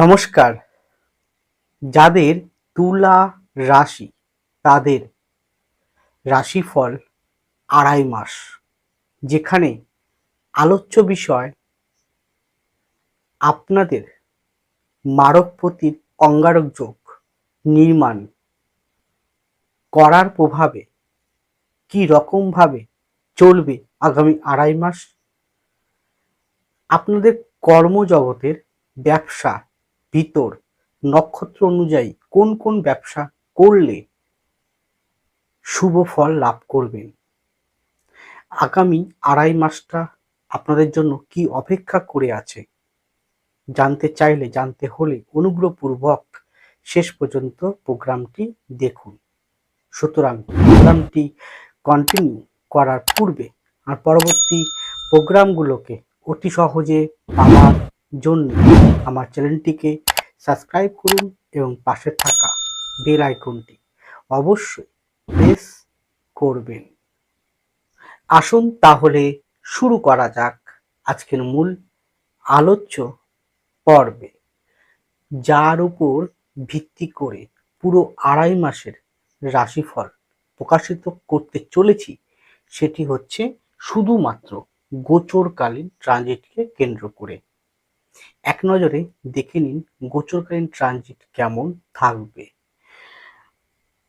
নমস্কার। যাদের তুলা রাশি, তাদের রাশিফল আড়াই মাস, যেখানে আলোচ্য বিষয় আপনাদের মারকপতির অঙ্গারক যোগ নির্মাণ করার প্রভাবে কি রকমভাবে চলবে আগামী আড়াই মাস? আপনাদের কর্মজগতের ব্যবসা ভিতর নক্ষত্র অনুযায়ী কোন কোন ব্যবসা করলে শুভ ফল লাভ করবেন? আগামী আড়াই মাসটা আপনাদের জন্য কি অপেক্ষা করে আছে? জানতে চাইলে, জানতে হলে অনুগ্রহপূর্বক শেষ পর্যন্ত প্রোগ্রামটি দেখুন। সুতরাং প্রোগ্রামটি কন্টিনিউ করার পূর্বে আর পরবর্তী প্রোগ্রামগুলোকে অতি সহজে পাওয়ার জন্য আমার চ্যানেলটিকে সাবস্ক্রাইব করুন এবং পাশে থাকা বেল আইকনটি অবশ্যই প্রেস করবেন। আসুন তাহলে শুরু করা যাক আজকের মূল আলোচ্য পর্বে, যার উপর ভিত্তি করে পুরো আড়াই মাসের রাশিফল প্রকাশিত করতে চলেছি, সেটি হচ্ছে শুধুমাত্র গোচরকালীন ট্রানজিটকে কেন্দ্র করে। এক নজরে দেখে নিন গোচরকালীন ট্রানজিট কেমন থাকবে।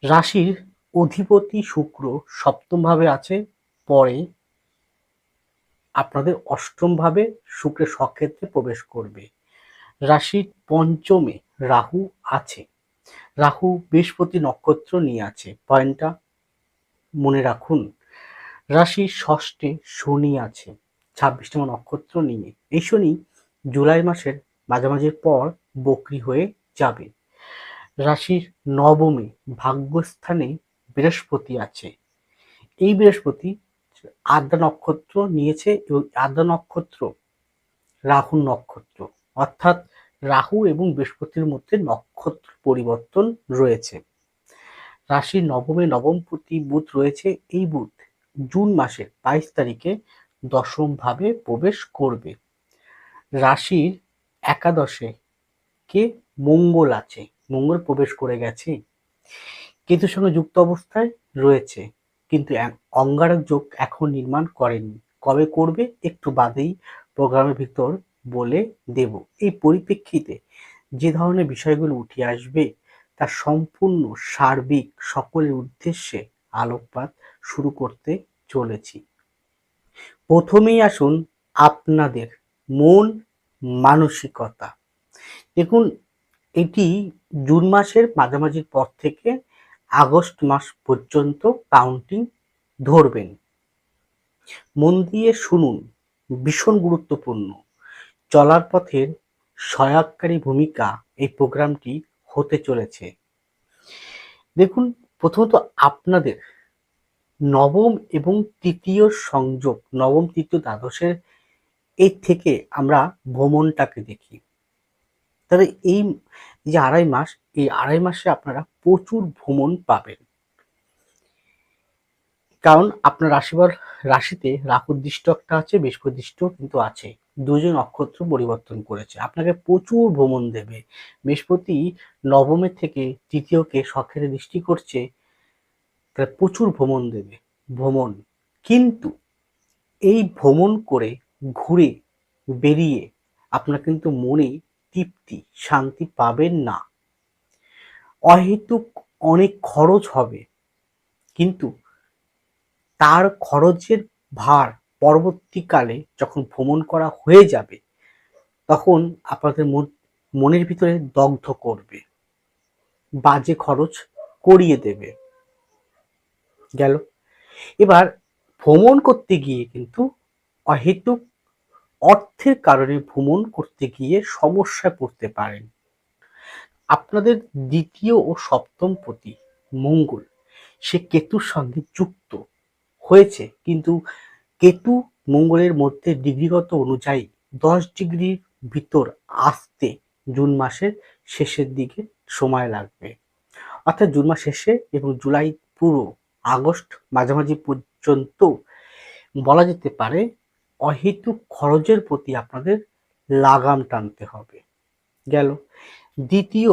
রাশির অধিপতি শুক্র সপ্তম ভাবে আছে, পরে আপনাদের অষ্টম ভাবে শুক্রের সক্ষেত্রে প্রবেশ করবে। রাশির পঞ্চমে রাহু আছে। রাহু বৃহস্পতি নক্ষত্র নিয়ে আছে। পয়েন্টটা মনে রাখুন। রাশির ষষ্ঠে শনি আছে। ছাব্বিশতম নক্ষত্র নিয়ে। এই শনি জুলাই মাসের মাঝামাঝির পর বকরি হয়ে যাবে। রাশির নবমে ভাগ্যস্থানে বৃহস্পতি আছে। এই বৃহস্পতি আদ্রা নক্ষত্র নিয়েছে এবং আদ্রা নক্ষত্র রাহু নক্ষত্র। অর্থাৎ রাহু এবং বৃহস্পতির মধ্যে নক্ষত্র পরিবর্তন রয়েছে। রাশির নবমে নবমপতি বুধ রয়েছে। এই বুধ জুন মাসের বাইশ তারিখে দশম ভাবে প্রবেশ করবে। রাশির একাদশে কে মঙ্গল আছে? মঙ্গল প্রবেশ করে গেছে। কেতুর সঙ্গে যুক্ত অবস্থায় রয়েছে। কিন্তু অঙ্গারক যোগ এখন নির্মাণ করেনি। কবে করবে? একটু বাদেই প্রোগ্রামের ভিতর বলে দেব। এই পরিপ্রেক্ষিতে যে ধরনের বিষয়গুলো উঠে আসবে, তা সম্পূর্ণ সার্বিক সকলের উদ্দেশ্যে আলোকপাত শুরু করতে চলেছি। প্রথমেই আসুন আপনাদের মন মানসিকতা। দেখুন, এটি জুন মাসের মাঝামাঝির পর থেকে আগস্ট মাস পর্যন্ত কাউন্টিং ধরবেন। মন দিয়ে শুনুন, ভীষণ গুরুত্বপূর্ণ। চলার পথের সহায়ককারী ভূমিকা এই প্রোগ্রামটি হতে চলেছে। দেখুন, প্রথমত আপনাদের নবম এবং তৃতীয় সংযোগ, নবম, তৃতীয়, দ্বাদশের এর থেকে আমরা ভ্রমণটাকে দেখি। তবে এই যে আড়াই মাস, এই আড়াই মাসে আপনারা প্রচুর ভ্রমণ পাবেন। কারণ আপনার রাশিবার রাশিতে রাহুর দৃষ্ট একটা আছে বৃহস্পতি দৃষ্ট কিন্তু আছে। দুজন নক্ষত্র পরিবর্তন করেছে। আপনাকে প্রচুর ভ্রমণ দেবে। বৃহস্পতি নবমের থেকে তৃতীয়কে শখের দৃষ্টি করছে। তাহলে প্রচুর ভ্রমণ দেবে। ভ্রমণ। কিন্তু এই ভ্রমণ করে ঘুরে বেরিয়ে আপনার কিন্তু মনে তৃপ্তি, শান্তি পাবেন না। অহেতুক অনেক খরচ হবে, কিন্তু তার খরচের ভার পরবর্তীকালে যখন ভ্রমণ করা হয়ে যাবে, তখন আপনাদের মনের ভিতরে দগ্ধ করবে, বাজে খরচ করিয়ে দেবে। গেল। এবার ভ্রমণ করতে গিয়ে কিন্তু অহেতুক অর্থের কারণে ভ্রমণ করতে গিয়ে সমস্যায় পড়তে পারেন। আপনাদের দ্বিতীয় ও সপ্তম পতি মঙ্গল, সে কেতুর সঙ্গে যুক্ত হয়েছে, কিন্তু কেতু মঙ্গলের মধ্যে ডিগ্রিগত অনুযায়ী দশ ডিগ্রির ভিতর আসতে জুন মাসের শেষের দিকে সময় লাগবে। অর্থাৎ জুন মাস শেষে এবং জুলাই পুরো আগস্ট মাঝামাঝি পর্যন্ত বলা যেতে পারে অহেতুক খরচের প্রতি আপনাদের লাগাম টানতে হবে। গেল। দ্বিতীয়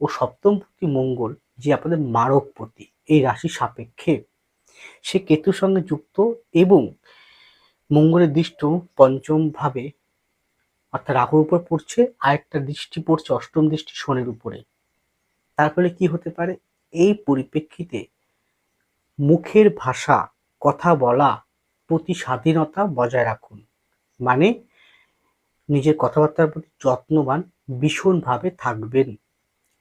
ও সপ্তম প্রতি মঙ্গল যে আপনাদের মারক প্রতি, এই রাশি সাপেক্ষে সে কেতুর সঙ্গে যুক্ত এবং মঙ্গলের দৃষ্ট পঞ্চম ভাবে অর্থাৎ রাহুর উপর পড়ছে আর একটা দৃষ্টি পড়ছে, অষ্টম দৃষ্টি শনির উপরে। তার ফলে কি হতে পারে? এই পরিপ্রেক্ষিতে মুখের ভাষা, কথা বলা প্রতি স্বাধীনতা বজায় রাখুন। মানে নিজের কথাবার্তার প্রতি যত্নবান, ভীষণভাবে থাকবেন।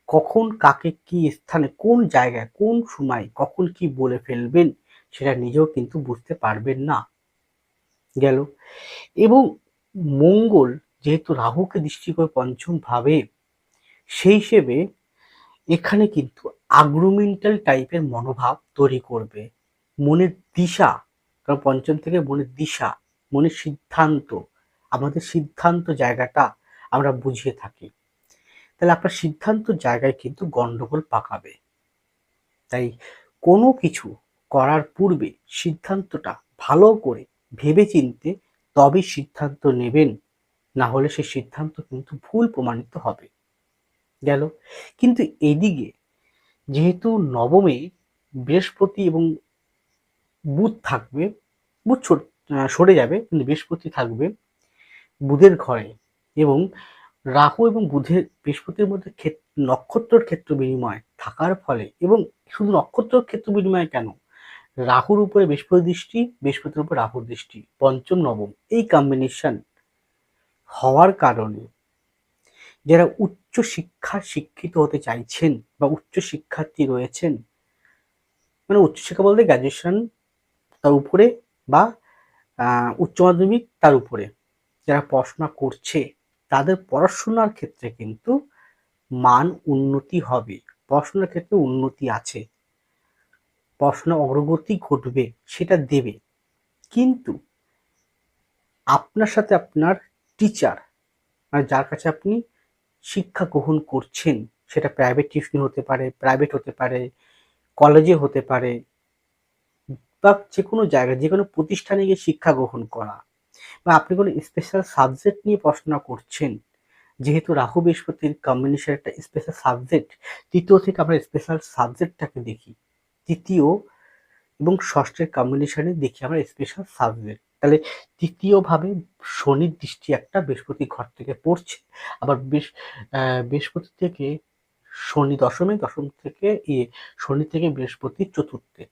কখন কাকে কি স্থানে, কোন জায়গায়, কোন সময়, কখন কি বলে ফেলবেন, সেটা নিজেও কিন্তু বুঝতে পারবেন না। গেল। এবং মঙ্গল, যেহেতু রাহুকে দৃষ্টি করে পঞ্চম ভাবে, সেই হিসেবে এখানে কিন্তু আগ্রোমেন্টাল টাইপের মনোভাব তৈরি করবে। মনের দিশা কারণ পঞ্চম থেকে মনের দিশা মনের সিদ্ধান্ত, আমাদের সিদ্ধান্ত জায়গাটা আমরা বুঝিয়ে থাকি। তাহলে আপনার সিদ্ধান্ত জায়গায় কিন্তু গন্ডগোল পাকাবে। তাই কোনো কিছু করার পূর্বে সিদ্ধান্তটা ভালো করে ভেবে চিনতে তবে সিদ্ধান্ত নেবেন, না হলে সেই সিদ্ধান্ত কিন্তু ভুল প্রমাণিত হবে। গেল? কিন্তু এদিকে যেহেতু নবমে, বৃহস্পতি এবং থাকবে। বুধ সরে যাবে, কিন্তু বৃহস্পতি থাকবে বুধের ঘরে এবং রাহু এবং বুধের বৃহস্পতির মধ্যে নক্ষত্রের ক্ষেত্র বিনিময় থাকার ফলে এবং শুধু নক্ষত্র ক্ষেত্র বিনিময় কেন? রাহুর উপরে বৃহস্পতি দৃষ্টি, বৃহস্পতির উপরে রাহুর দৃষ্টি, পঞ্চম, নবম এই কম্বিনেশন হওয়ার কারণে যারা উচ্চ শিক্ষা শিক্ষিত হতে চাইছেন বা উচ্চ শিক্ষার্থী রয়েছেন মানে উচ্চশিক্ষা বলতে গ্র্যাজুয়েশন তার উপরে বা উচ্চ মাধ্যমিক তার উপরে। যারা পড়াশোনা করছে, তাদের পড়াশোনার ক্ষেত্রে কিন্তু মান উন্নতি হবে। পড়াশোনার ক্ষেত্রে উন্নতি আছে। পড়াশোনা অগ্রগতি ঘটবে, সেটা দেবে। কিন্তু আপনার সাথে আপনার টিচার মানে যার কাছে আপনি শিক্ষা গ্রহণ করছেন, সেটা প্রাইভেট টিউশন হতে পারে প্রাইভেট হতে পারে কলেজে হতে পারে বা যে কোনো জায়গায় যে কোনো প্রতিষ্ঠানে গিয়ে শিক্ষা গ্রহণ করা বা আপনি কোনো স্পেশাল সাবজেক্ট নিয়ে পড়াশোনা করছেন, যেহেতু রাহু বৃহস্পতির কম্বিনেশন একটা স্পেশাল সাবজেক্ট তৃতীয় থেকে আমরা স্পেশাল সাবজেক্টটাকে দেখি, তৃতীয় এবং ষষ্ঠের কম্বিনেশনে দেখি আমরা স্পেশাল সাবজেক্ট তাহলে তৃতীয়ভাবে শনির দৃষ্টি একটা বৃহস্পতি ঘর থেকে পড়ছে, আবার বেশ বৃহস্পতি থেকে শনি দশমে, দশম থেকে ইয়ে শনি থেকে বৃহস্পতি চতুর্থে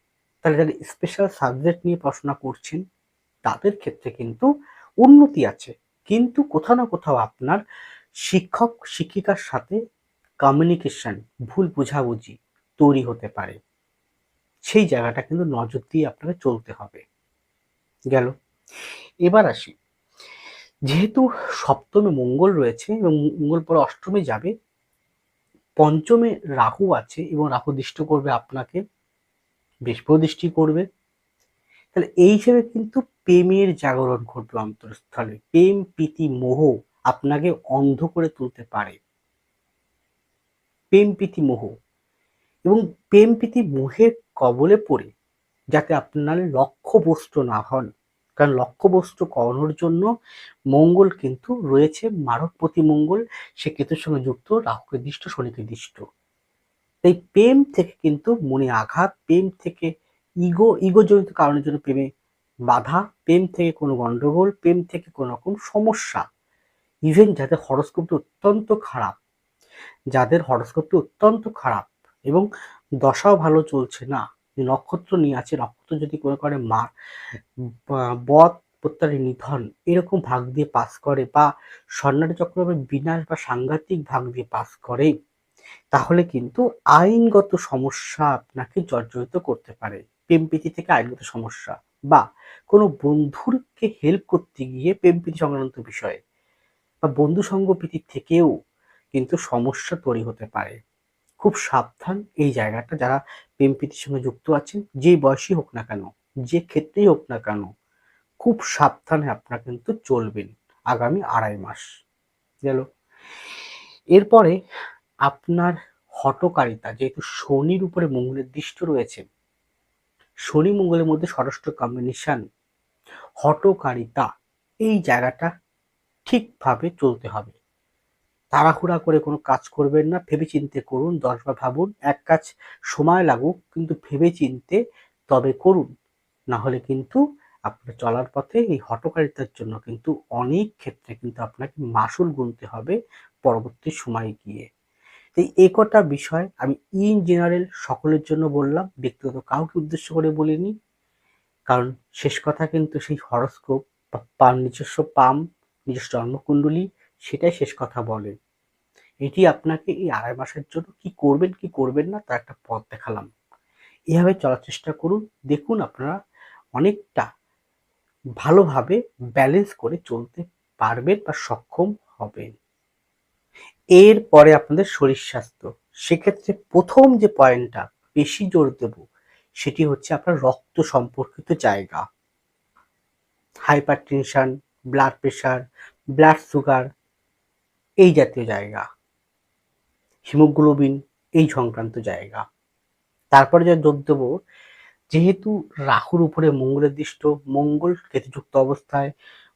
তাহলে যারা স্পেশাল সাবজেক্ট নিয়ে পড়াশোনা করছেন, তাদের ক্ষেত্রে কিন্তু উন্নতি আছে। কিন্তু কোথাও না কোথাও আপনার শিক্ষক, শিক্ষিকার সাথে কমিউনিকেশন ভুল বোঝাবুঝি তৈরি হতে পারে। সেই জায়গাটা কিন্তু নজর দিয়ে আপনাকে চলতে হবে। গেল। এবার আসি। যেহেতু সপ্তমে মঙ্গল রয়েছে এবং মঙ্গল পরে অষ্টমে যাবে, পঞ্চমে রাহু আছে এবং রাহু দৃষ্ট করবে আপনাকে। বৃহস্পতি করবে। তাহলে এই হিসেবে কিন্তু প্রেমের জাগরণ ঘটবে অন্তরস্থলে। প্রেম, প্রীতি, মোহ আপনাকে অন্ধ করে তুলতে পারে। প্রেম, প্রীতি, মোহ। এবং প্রেম, প্রীতি, মোহের কবলে পড়ে যাতে আপনার লক্ষ্যবস্তু না হন। কারণ লক্ষ্যবস্তু করানোর জন্য মঙ্গল কিন্তু রয়েছে। মারকপতি মঙ্গল সে কেতুর সঙ্গে যুক্ত, রাহুকে দৃষ্ট, শনিকে দৃষ্ট। তাই প্রেম থেকে কিন্তু মনে আঘাত, প্রেম থেকে ইগো, ইগোজনিত কারণের জন্য প্রেমে বাধা, প্রেম থেকে কোনো গন্ডগোল, প্রেম থেকে কোনো রকম সমস্যা। ইভেন যাদের হরস্কোপটি অত্যন্ত খারাপ, যাদের হরস্কোপটি অত্যন্ত খারাপ এবং দশাও ভালো চলছে না, নক্ষত্র নিয়ে আছে, নক্ষত্র যদি কোনো করে মার বধ প্রত্যারী নিধন এরকম ভাগ দিয়ে পাস করে বা স্বর্ণালী চক্রবর্তী বিনাশ বা সাংঘাতিক ভাগ দিয়ে পাস করে তাহলে কিন্তু আইনগত সমস্যা আপনাকে জর্জরিত করতে পারে। প্রেমপ্রীতি থেকে আইনগত সমস্যা বা কোনো বন্ধুরকে হেল্প করতে গিয়ে প্রেমপ্রীতি সংক্রান্ত বিষয়ে বা বন্ধু সঙ্গপ্রীতি থেকেও কিন্তু সমস্যা তৈরি হতে পারে। খুব সাবধান এই জায়গাটা যারা প্রেম প্রীতির সঙ্গে যুক্ত আছেন, যে বয়সই হোক না কেন, যে ক্ষেত্রেই হোক না কেন, খুব সাবধানে আপনারা কিন্তু চলবেন আগামী আড়াই মাস। গেল। এরপরে আপনার হটকারিতা যেহেতু শনির উপরে মঙ্গলের দৃষ্ট রয়েছে, শনি মঙ্গলের মধ্যে ষষ্ঠ কম্বিনেশন হটকারিতা এই জায়গাটা ঠিকভাবে চলতে হবে। তাড়াহুড়া করে কোনো কাজ করবেন না ভেবে চিনতে করুন, দশবার ভাবুন, এক কাজ সময় লাগুক, কিন্তু ভেবে চিনতে তবে করুন। না হলে কিন্তু আপনার চলার পথে এই হটকারিতার জন্য কিন্তু অনেক ক্ষেত্রে কিন্তু আপনাকে মাসুল গুনতে হবে পরবর্তী সময় গিয়ে। এই এ কটা বিষয় আমি ইন জেনারেল সকলের জন্য বললাম, ব্যক্তিগত কাউকে উদ্দেশ্য করে বলিনি। কারণ শেষ কথা কিন্তু সেই হরস্কোপ বা নিজস্ব পাম, নিজস্ব জন্মকুণ্ডলী, সেটাই শেষ কথা বলে। এটি আপনাকে এই আড়াই মাসের জন্য কি করবেন কি করবেন না, তার একটা পথ দেখালাম। এভাবে চলার চেষ্টা করুন। দেখুন আপনারা অনেকটা ভালোভাবে ব্যালেন্স করে চলতে পারবেন বা সক্ষম হবেন। এরপরে আপনাদের শরীর স্বাস্থ্য। সেক্ষেত্রে প্রথম যে পয়েন্টটা বেশি জোর দেব, সেটি হচ্ছে আপনার রক্ত সম্পর্কিত জায়গা। Hypertension blood pressure blood sugar এই জাতীয় জায়গা। হিমোগ্লোবিন এই সংক্রান্ত জায়গা। তারপরে যা যোগ দেবো, যেহেতু রাহুর উপরে মঙ্গলের দৃষ্ট, মঙ্গল কেতুযুক্ত অবস্থায়,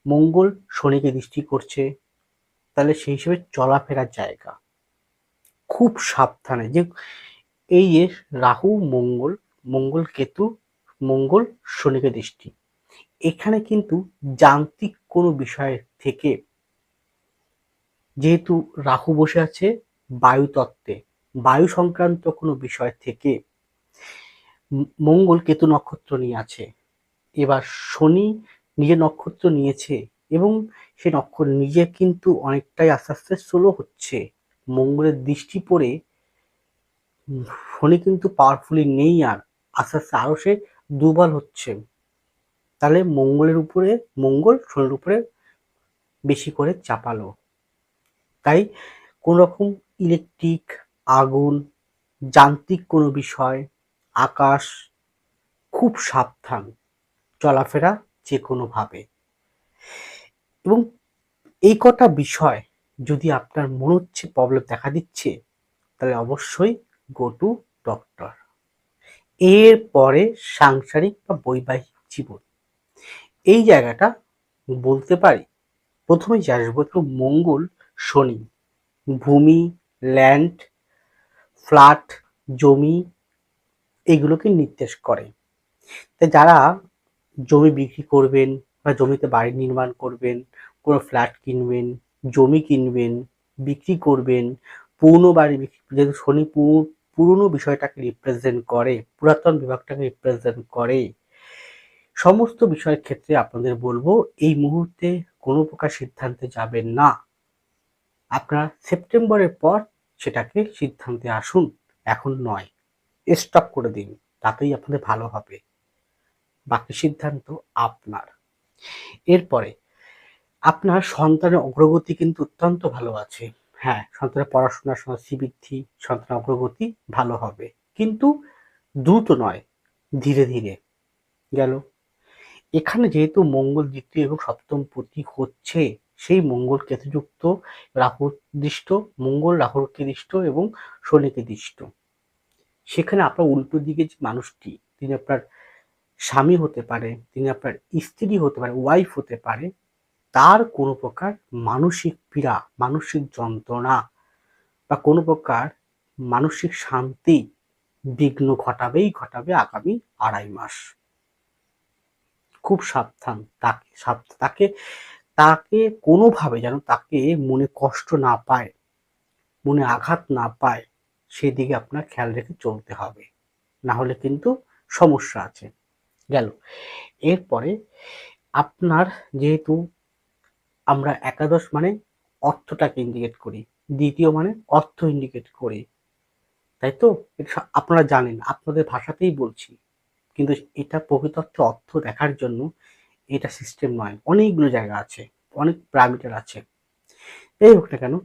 মঙ্গল শনিকে দৃষ্টি করছে তাহলে সেই হিসেবে চলাফেরার জায়গা। খুব সাবধানে। যে এই যে রাহু, মঙ্গল মঙ্গল কেতু, মঙ্গল শনিকে দৃষ্টি। এখানে কিন্তু যান্ত্রিক কোনো বিষয় থেকে যেহেতু রাহু বসে আছে বায়ু তত্ত্বে, বায়ু সংক্রান্ত কোনো বিষয় থেকে মঙ্গল কেতু নক্ষত্র নিয়ে আছে। এবার শনি নিজের নক্ষত্র নিয়েছে এবং সে নক্ষত্র নিজে কিন্তু অনেকটাই আস্তে আস্তে স্লো হচ্ছে। মঙ্গলের দৃষ্টি পড়ে শনি কিন্তু পাওয়ারফুলি নেই আর আস্তে আস্তে আরও সে দুর্বল হচ্ছে। তাহলে মঙ্গলের উপরে, মঙ্গল শনির উপরে বেশি করে চাপালো। তাই কোনো রকম ইলেকট্রিক আগুন, যান্ত্রিক কোনো বিষয়, আকাশ খুব সাবধান, চলাফেরা যে কোনোভাবে। এবং এই কটা বিষয় যদি আপনার মনে হচ্ছে প্রবলেম দেখা দিচ্ছে, তাহলে অবশ্যই গো টু ডক্টর এর পরে সাংসারিক বা বৈবাহিক জীবন। এই জায়গাটা বলতে পারি প্রথমে যে আসব মঙ্গল শনি। ভূমি ল্যান্ড ফ্ল্যাট জমি, এগুলোকে নির্দেশ করে। তাই যারা জমি বিক্রি করবেন বা জমিতে বাড়ি নির্মাণ করবেন কোনো ফ্ল্যাট কিনবেন, জমি কিনবেন, বিক্রি করবেন, পুরনো বাড়ি যেহেতু শনি পুরনো বিষয়টাকে রিপ্রেজেন্ট করে, পুরাতন বিভাগটাকে রিপ্রেজেন্ট করে। সমস্ত বিষয়ের ক্ষেত্রে আপনাদের বলব, এই মুহূর্তে কোনো প্রকার সিদ্ধান্তে যাবেন না। আপনারা সেপ্টেম্বরের পর সেটাকে সিদ্ধান্তে আসুন, এখন নয়। স্টপ করে দিন, তাতেই আপনাদের ভালো হবে। বাকি সিদ্ধান্ত আপনার। এরপরে, আপনার সন্তানের অগ্রগতি কিন্তু অত্যন্ত ভালো আছে। হ্যাঁ সন্তানের পড়াশোনার সময় শ্রীবৃদ্ধি, সন্তানের অগ্রগতি ভালো হবে। কিন্তু দ্রুত নয়, ধীরে ধীরে। গেল। এখানে যেহেতু মঙ্গল দ্বিতীয় এবং সপ্তম পতি হচ্ছে, সেই মঙ্গল কেতুযুক্ত, রাহুর দৃষ্ট, মঙ্গল রাহুরকে দৃষ্ট এবং শনিকে দৃষ্ট। সেখানে আপনার উল্টো দিকে যে মানুষটি, তিনি আপনার স্বামী হতে পারে, তিনি আপনার স্ত্রী হতে পারে ওয়াইফ হতে পারে, তার কোনো প্রকার মানসিক পীড়া, মানসিক যন্ত্রণা বা কোনো প্রকার মানসিক শান্তি বিঘ্ন ঘটাবেই ঘটাবে আগামী আড়াই মাস। খুব সাবধান তাকে সাবধান তাকে তাকে কোনোভাবে যেন তাকে মনে কষ্ট না পায়, মনে আঘাত না পায় সেই দিকে আপনার খেয়াল রেখে চলতে হবে। না হলে কিন্তু সমস্যা আছে। গেল। এরপরে আপনার যেহেতু আমরা একাদশ মানে অর্থটাকে ইন্ডিকেট করি, দ্বিতীয় মানে অর্থ ইন্ডিকেট করি, তাই তো? আপনারা জানেন, আপনাদের ভাষাতেই বলছি। কিন্তু এটা প্রকৃতর্থে অর্থ দেখার জন্য এটা সিস্টেম নয়। অনেকগুলো জায়গা আছে, অনেক প্যারামিটার আছে। যাই হোক না কেন,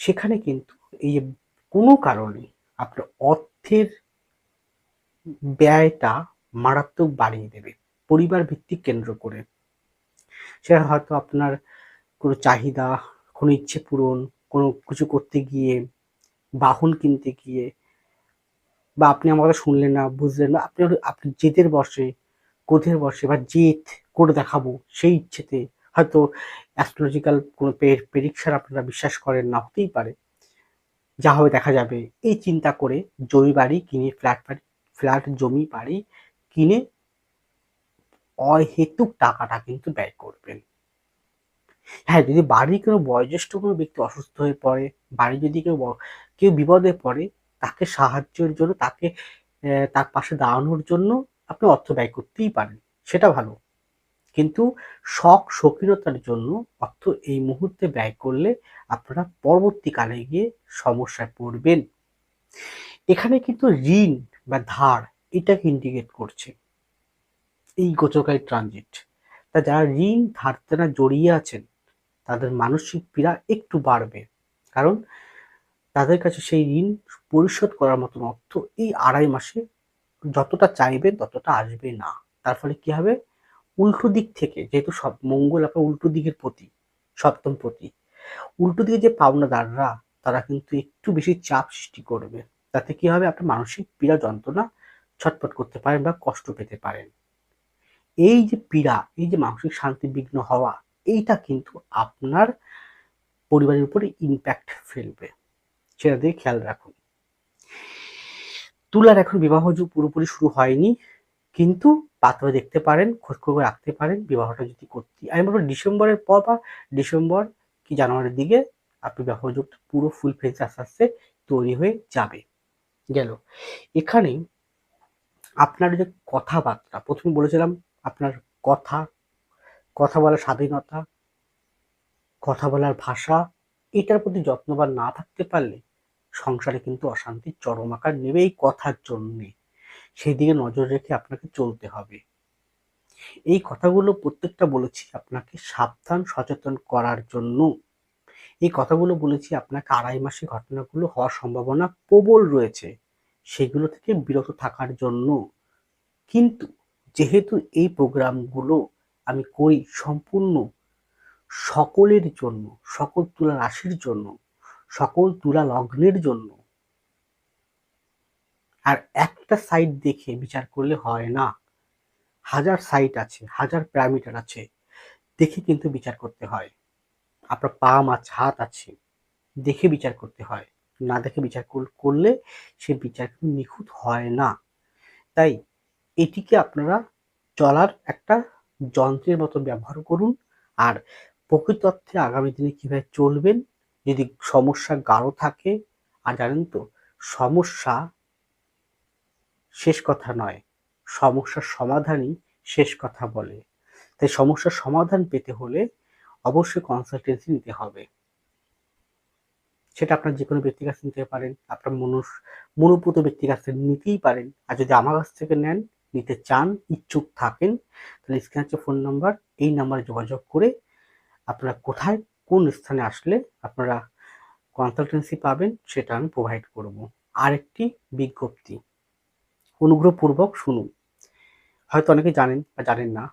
সেখানে কিন্তু এই কোনো কারণে আপনার অর্থের ব্যয়টা মারাত্মক বাড়িয়ে দেবে পরিবার ভিত্তিক কেন্দ্র করে। সেটা হয়তো আপনার কোনো চাহিদা, কোনো ইচ্ছে পূরণ, কোনো কিছু করতে গিয়ে, বাহন কিনতে গিয়ে, বা আপনি আমার কথা শুনলেন না, বুঝলেন না, আপনি আপনি জেদের বসে, ক্রোধের বসে বা জেদ করে দেখাবো সেই ইচ্ছেতে হয়তো অ্যাস্ট্রোলজিক্যাল কোনো পেরিক্সার আপনারা বিশ্বাস করেন না, হতেই পারে। যা হবে দেখা যাবে। এই চিন্তা করে জমি বাড়ি কিনে ফ্ল্যাট বাড়ি ফ্ল্যাট জমি বাড়ি কিনে অহেতুক টাকাটা কিন্তু ব্যয় করবেন। হ্যাঁ যদি বাড়ির কোনো বয়োজ্যেষ্ঠ কোনো ব্যক্তি অসুস্থ হয়ে পড়ে বাড়ি যদি কেউ কেউ বিপদে পড়ে, তাকে সাহায্যের জন্য, তাকে তার পাশে দাঁড়ানোর জন্য আপনি অর্থ ব্যয় করতেই পারেন, সেটা ভালো। কিন্তু শখ, শৌখিনতার জন্য অর্থ এই মুহূর্তে ব্যয় করলে আপনারা পরবর্তীকালে গিয়ে সমস্যায় পড়বেন। এখানে কিন্তু ঋণ বা ধার এটাকে ইন্ডিকেট করছে। এই গোচরকারী ট্রানজিট তা যারা ঋণ ধার দেনা জড়িয়ে আছেন, তাদের মানসিক পীড়া একটু বাড়বে। কারণ তাদের কাছে সেই ঋণ পরিশোধ করার মতন অর্থ এই আড়াই মাসে যতটা চাইবে ততটা আসবে না। তার ফলে কি হবে? উল্টো দিক থেকে, যেহেতু সব মঙ্গল আপনার উল্টো দিকের প্রতি সপ্তম প্রতি উল্টো দিকে যে পাওনাদাররা, তারা কিন্তু একটু বেশি চাপ সৃষ্টি করবে। তাতে কি হবে? আপনার মানসিক পীড়া যন্ত্রণা ছটফট করতে পারেন বা কষ্ট পেতে পারেন। এই যে পীড়া, এই যে মানসিক শান্তি বিঘ্ন হওয়া, এইটা কিন্তু আপনার পরিবারের উপরে ইম্প্যাক্ট ফেলবে। সেটা দিয়ে খেয়াল রাখুন। তুলার এখন বিবাহ পুরোপুরি শুরু হয়নি, কিন্তু পাত্র দেখতে পারেন খোঁজ খবর রাখতে পারেন বিবাহটা যদি করতে। আমি বলব ডিসেম্বরের পর বা ডিসেম্বর কি জানুয়ারির দিকে আপনি বিবাহ পুরো ফুল ফেজ আস্তে আস্তে তৈরি হয়ে যাবে। গেল। এখানে আপনার যে কথাবার্তা, প্রথমে বলেছিলাম আপনার কথা কথা বলার স্বাধীনতা, কথা বলার ভাষা, এটার প্রতি যত্নবান না থাকতে পারলে সংসারে কিন্তু অশান্তির চরম আকার নেবে এই কথার জন্যে। সেই দিকে নজর রেখে আপনাকে চলতে হবে। এই কথাগুলো প্রত্যেকটা বলেছি আপনাকে সাবধান, সচেতন করার জন্য। এই কথাগুলো বলেছি আপনাকে আড়াই মাসে ঘটনাগুলো হওয়ার সম্ভাবনা প্রবল রয়েছে। সেগুলো থেকে বিরত থাকার জন্য। কিন্তু যেহেতু এই প্রোগ্রামগুলো আমি করি সম্পূর্ণ সকলের জন্য, সকল তুলা রাশির জন্য, সকল তুলা লগ্নের জন্য, আর একটা সাইট দেখে বিচার করলে হয় না। হাজার সাইট আছে, হাজার প্যারামিটার আছে, দেখে কিন্তু বিচার করতে হয়। আপনার পা, মাছ, হাত আছে, দেখে বিচার করতে হয়। না দেখে বিচার করলে সে বিচার নিখুঁত হয় না। তাই এটিকে আপনারা চলার একটা যন্ত্রের মতো ব্যবহার করুন আর প্রকৃতর্থে আগামী দিনে কীভাবে চলবেন, যদি সমস্যা গাঢ় থাকে, আর জানেন তো, সমস্যা শেষ কথা নয়, সমস্যার সমাধানই শেষ কথা বলে। তাই সমস্যার সমাধান পেতে হলে অবশ্যই কনসালটেন্সি নিতে হবে। সেটা আপনার যে কোনো ব্যক্তির কাছে নিতে পারেন, আপনার মনুষ মনোপুত ব্যক্তির কাছ নিতেই পারেন। আর যদি আমার কাছ থেকে নেন, নিতে চান, ইচ্ছুক থাকেন, তাহলে স্ক্রিনে আছে ফোন নাম্বার, এই নাম্বারে যোগাযোগ করে আপনারা কোথায়, কোন স্থানে আসলে আপনারা কনসালটেন্সি পাবেন, সেটা আমি প্রোভাইড করব। আরেকটি বিজ্ঞপ্তি, অনুগ্রহপূর্বক শুনুন। হয়তো অনেকে জানেন বা জানেন না,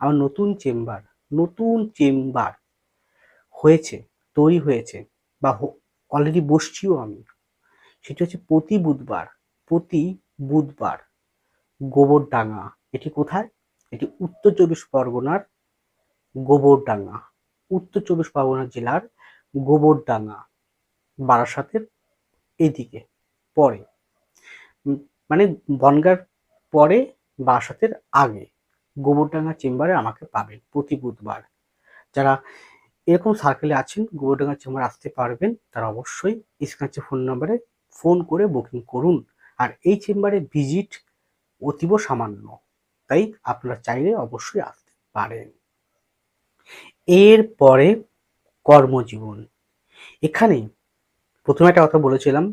আমার নতুন চেম্বার নতুন চেম্বার হয়েছে, তৈরি হয়েছে, বা অলরেডি বসছিও আমি। সেটি হচ্ছে প্রতি বুধবার প্রতি বুধবার গোবরডাঙ্গা। এটি কোথায়? এটি উত্তর চব্বিশ পরগনার গোবরডাঙ্গা। উত্তর চব্বিশ পরগনা জেলার গোবরডাঙ্গা বারাসাতের এদিকে, পরে। মানে বনগার পরে বারাসাতের আগে গোবরডাঙ্গা চেম্বারে আমাকে পাবেন প্রতি বুধবার। যারা এরকম সার্কেলে আছেন, গোবরডাঙ্গা চেম্বার আসতে পারবেন, তারা অবশ্যই স্ক্রাচে ফোন নাম্বারে ফোন করে বুকিং করুন। আর এই চেম্বারে ভিজিট অতীব সামান্য, তাই আপনারা চাইলে অবশ্যই আসতে পারেন। এরপরে কর্মজীবন। এখানে প্রথমে একটা কথা বলেছিলাম,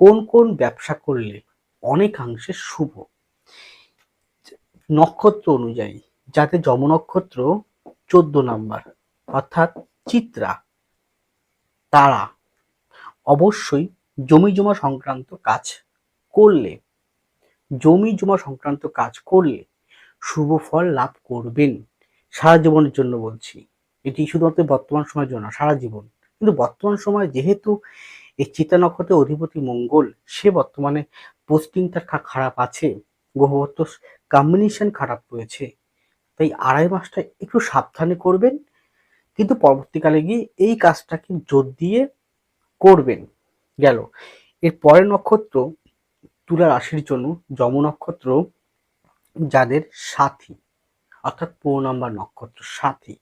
কোন কোন ব্যবসা করলে অনেকাংশে শুভ? নক্ষত্র অনুযায়ী, যাতে যম নক্ষত্র চোদ্দ নাম্বার অর্থাৎ চিত্রা, তারা অবশ্যই জমি জমা সংক্রান্ত কাজ করলে, জমি জমা সংক্রান্ত কাজ করলে শুভ ফল লাভ করবেন। সারা জীবনের জন্য বলছি, এটি শুধুমাত্র বর্তমান সময়ের জন্য সারা জীবন। কিন্তু বর্তমান সময় যেহেতু এই চিতা নক্ষত্রের অধিপতি মঙ্গল, সে বর্তমানে পোস্টিং তার খারাপ আছে গ্রহগত কম্বিনেশন খারাপ রয়েছে। তাই আড়াই মাসটা একটু সাবধানে করবেন কিন্তু পরবর্তীকালে গিয়ে এই কাজটাকে জোর দিয়ে করবেন। গেল। এর পরের নক্ষত্র তুলা রাশির জন্য যম নক্ষত্র যাদের সাথী, অর্থাৎ পনেরো নম্বর নক্ষত্র সাথী।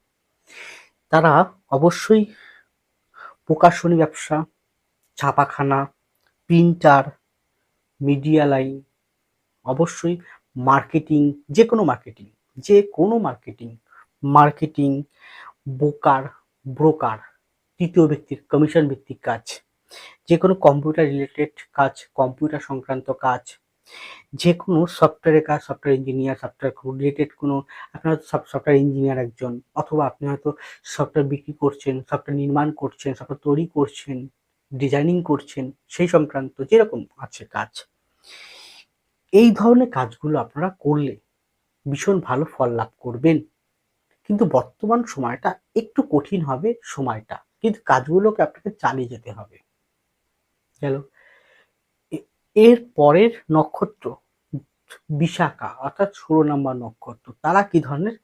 তারা অবশ্যই প্রকাশনী ব্যবসা, ছাপাখানা, প্রিন্টার, মিডিয়া লাইন, অবশ্যই মার্কেটিং যে কোনো মার্কেটিং যে কোনো মার্কেটিং মার্কেটিং বোকার, ব্রোকার, তৃতীয় ব্যক্তির কমিশন ভিত্তিক কাজ। যে কোনো কম্পিউটার রিলেটেড কাজ কম্পিউটার সংক্রান্ত কাজ। যে কোনো সফটওয়্যারের কাজ সফটওয়্যার ইঞ্জিনিয়ার সফটওয়্যার রিলেটেড কোনো আপনার হয়তো সফটওয়্যার ইঞ্জিনিয়ার একজন, অথবা আপনি হয়তো সফটওয়্যার বিক্রি করছেন সফটওয়্যার নির্মাণ করছেন সফটওয়্যার তৈরি করছেন ডিজাইনিং করছেন, সেই সংক্রান্ত যেরকম আছে কাজ। এই ধরনের কাজগুলো আপনারা করলে ভীষণ ভালো ফল লাভ করবেন। কিন্তু বর্তমান সময়টা একটু কঠিন হবে সময়টা। কিন্তু কাজগুলোকে আপনাকে চালিয়ে যেতে হবে। গেল। এর পরের নক্ষত্র, বিশাখা, অর্থাৎ ষোলো নম্বর নক্ষত্র, তারা কি ধরনের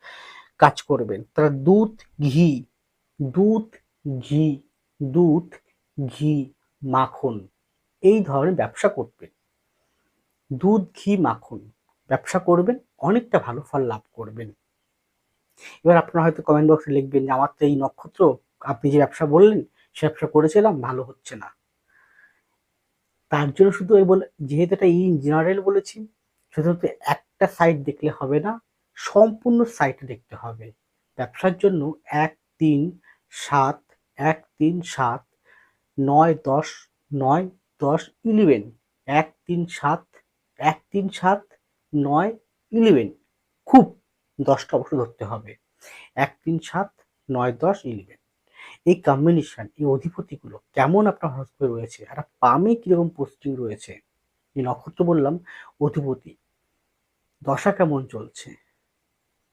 কাজ করবেন? তারা দুধ, ঘি দুধ ঘি দুধ, ঘি, মাখন, এই ধরনের ব্যবসা করবেন। দুধ, ঘি, মাখন, ব্যবসা করবেন, অনেকটা ভালো ফল লাভ করবেন। এবার আপনারা হয়তো কমেন্ট বক্সে লিখবেন যে, আমার তো এই নক্ষত্র, আপনি যে ব্যবসা বললেন, সে ব্যবসা করেছিলাম, ভালো হচ্ছে না। তার জন্য শুধু এই বলে, যেহেতু এটা ইন জেনারেল বলেছি, শুধুমাত্র একটা সাইট দেখলে হবে না, সম্পূর্ণ সাইট দেখতে হবে। ব্যবসার জন্য এক তিন সাত, এক তিন সাত, নয় দশ নয় দশ ইলেভেন এক তিন সাত, এক তিন সাত, নয় ইলেভেন খুব দশটা অবশ্য ধরতে হবে। এক, তিন, সাত, নয়, দশ ইলেভেন এই কম্বিনেশন এই অধিপতিগুলো কেমন আপনার হরস্কোপে রয়েছে? একটা পামে কীরকম পোস্টিং রয়েছে? এই নক্ষত্র বললাম, অধিপতি। দশা কেমন চলছে?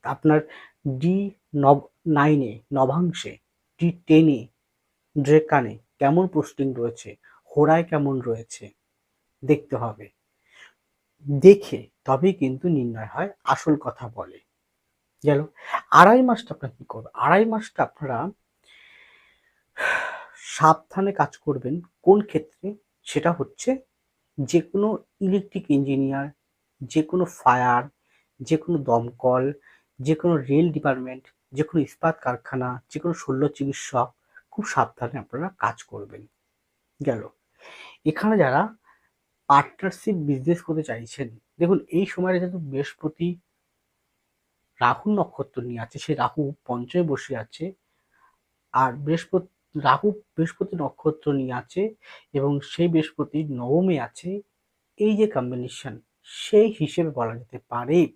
আপনার ডি নব নাইনে নবাংশে ডি টেনে ড্রেকানে কেমন পোস্টিং রয়েছে? হোড়ায় কেমন রয়েছে? দেখতে হবে। দেখে তবেই কিন্তু নির্ণয় হয়, আসল কথা বলে। গেল। আড়াই মাসটা আপনার কী করবেন? আড়াই মাসটা আপনারা সাবধানে কাজ করবেন কোন ক্ষেত্রে? সেটা হচ্ছে যে কোনো ইলেকট্রিক ইঞ্জিনিয়ার যে কোনো ফায়ার যে কোনো দমকল যে কোনো রেল ডিপার্টমেন্ট যে কোনো ইস্পাত কারখানা যে কোনো শল্য চিকিৎসক খুব সাবধানে আপনারা কাজ করবেন। গেল। এখানে যারা পার্টনারশিপ বিজনেস করতে চাইছেন, দেখুন এই সময় যেহেতু বৃহস্পতি রাহু নক্ষত্র নিয়ে আছে, সে রাহু পঞ্চমে বসে আছে, আর বৃহস্পতি, রাহু বৃহস্পতি নক্ষত্র নিয়ে আছে এবং সেই বৃহস্পতি নবমে আছে। এই যে কম্বিনেশন সেই হিসেবে বলা যেতে পারে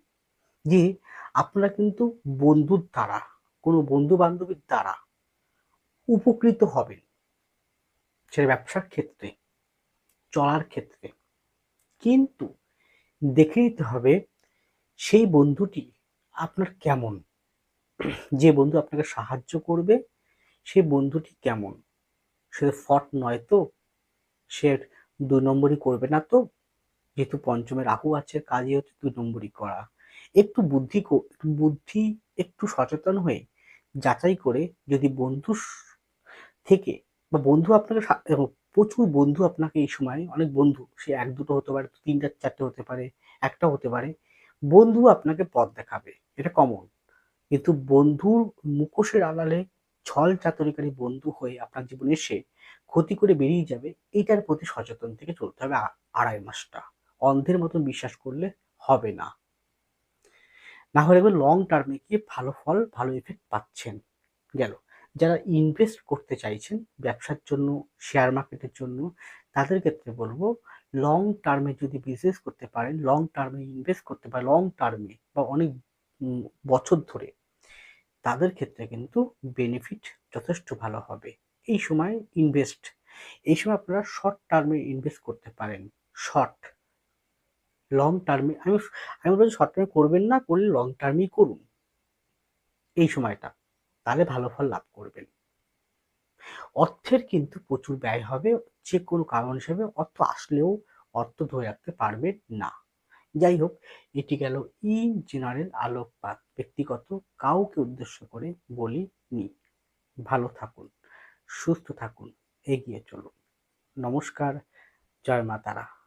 যে আপনারা কিন্তু বন্ধুর দ্বারা, কোনো বন্ধু বান্ধবীর দ্বারা উপকৃত হবেন। সেটা ব্যবসার ক্ষেত্রে, চলার ক্ষেত্রে। কিন্তু দেখে নিতে হবে, সেই বন্ধুটি আপনার কেমন? যে বন্ধু আপনাকে সাহায্য করবে, সে বন্ধুটি কেমন? সে ফট নয় তো? সে দু নম্বরই করবে না তো? যেহেতু পঞ্চমের রাহু আছে, কাজই হচ্ছে দু নম্বরই করা। একটু বুদ্ধি বুদ্ধি, একটু সচেতন হয়ে যাচাই করে যদি বন্ধু থেকে বা বন্ধু আপনাকে প্রচুর বন্ধু আপনাকে এই সময়, অনেক বন্ধু, সে এক দুটো হতে পারে, তিনটা, চারটে হতে পারে, একটা হতে পারে বন্ধু আপনাকে পথ দেখাবে, এটা কমন কিন্তু বন্ধুর মুখোশের আড়ালে ছল চাতুরিকারী বন্ধু হয়ে আপনার জীবনে এসে ক্ষতি করে বেরিয়ে যাবে, এটার প্রতি সচেতন থেকে চলতে হবে আড়াই মাসটা। অন্ধের মতন বিশ্বাস করলে হবে না। না হলে এবার লং টার্মে গিয়ে ভালো ফল, ভালো এফেক্ট পাচ্ছেন। গেল। যারা ইনভেস্ট করতে চাইছেন, ব্যবসার জন্য শেয়ার মার্কেটের জন্য তাদের ক্ষেত্রে বলব লং টার্মে যদি বিজনেস করতে পারেন লং টার্মে ইনভেস্ট করতে পারেন লং টার্মে বা অনেক বছর ধরে, তাদের ক্ষেত্রে কিন্তু বেনিফিট যথেষ্ট ভালো হবে। এই সময় ইনভেস্ট এই সময় আপনারা শর্ট টার্মে ইনভেস্ট করতে পারেন। শর্ট লং টার্মে আমি আমি বলছি শর্ট টার্মে করবেন না, করলে লং টার্মেই করুন। এই সময়টা, তাহলে ভালো ফল লাভ করবেন। অর্থের কিন্তু প্রচুর ব্যয় হবে যে কোনো কারণ হিসেবে অর্থ আসলেও অর্থ ধরে রাখতে পারবে না। যাই হোক, এটি গেল ইন জেনারেল আলোকপাত, ব্যক্তিগত, কাউকে উদ্দেশ্য করে বলি নি ভালো থাকুন, সুস্থ থাকুন, এগিয়ে চলুন। নমস্কার, জয় মা তারা।